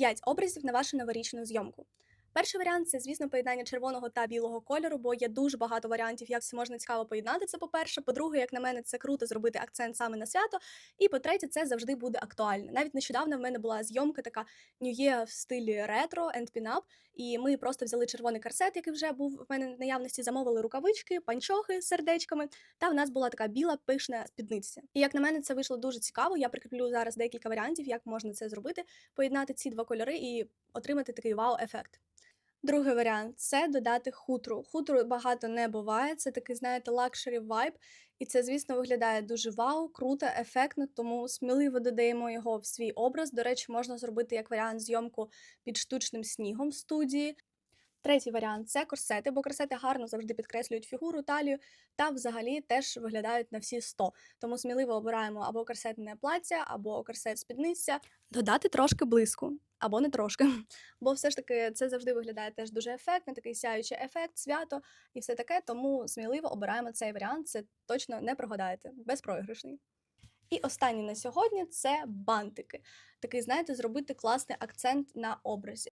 5 образів на вашу новорічну зйомку. Перший варіант це, звісно, поєднання червоного та білого кольору, бо є дуже багато варіантів, як це можна цікаво поєднати. Це по-перше. По-друге, як на мене, це круто зробити акцент саме на свято. І по-третє, це завжди буде актуально. Навіть нещодавно в мене була зйомка така Year в стилі ретро and pin-up, і ми просто взяли червоний корсет, який вже був в мене в наявності, замовили рукавички, панчохи з сердечками. Та в нас була така біла пишна спідниця. І як на мене, це вийшло дуже цікаво. Я прикріплю зараз декілька варіантів, як можна це зробити, поєднати ці два кольори і отримати такий вау-ефект. Другий варіант це додати хутру. Хутру багато не буває. Це такий, знаєте, лакшері вайб. І це, звісно, виглядає дуже вау, круто, ефектно, тому сміливо додаємо його в свій образ. До речі, можна зробити як варіант зйомку під штучним снігом в студії. Третій варіант це корсети, бо корсети гарно завжди підкреслюють фігуру, талію та взагалі теж виглядають на всі 100. Тому сміливо обираємо або корсетне плаття, або корсет спідниця. Додати трошки блиску, або не трошки. Бо все ж таки це завжди виглядає теж дуже ефектно, такий сяючий ефект, свято і все таке. Тому сміливо обираємо цей варіант. Це точно не прогадаєте, безпроіграшний. І останній на сьогодні це бантики. Такий, знаєте, зробити класний акцент на образі.